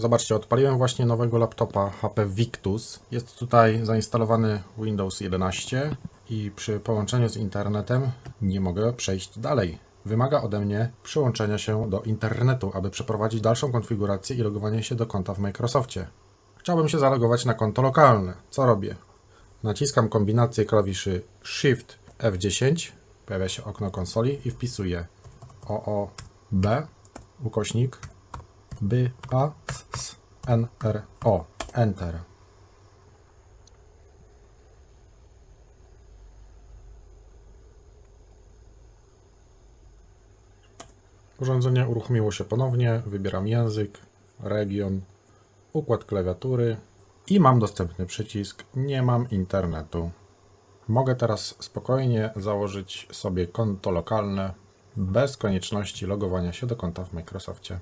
Zobaczcie, odpaliłem właśnie nowego laptopa HP Victus. Jest tutaj zainstalowany Windows 11 i przy połączeniu z internetem nie mogę przejść dalej. Wymaga ode mnie przyłączenia się do internetu, aby przeprowadzić dalszą konfigurację i logowanie się do konta w Microsoftie. Chciałbym się zalogować na konto lokalne. Co robię? Naciskam kombinację klawiszy Shift F10, pojawia się okno konsoli i wpisuję OOB ukośnik B A S S N R O Enter. Urządzenie uruchomiło się ponownie. Wybieram język, region, układ klawiatury i mam dostępny przycisk Nie mam internetu. Mogę teraz spokojnie założyć sobie konto lokalne bez konieczności logowania się do konta w Microsoftie.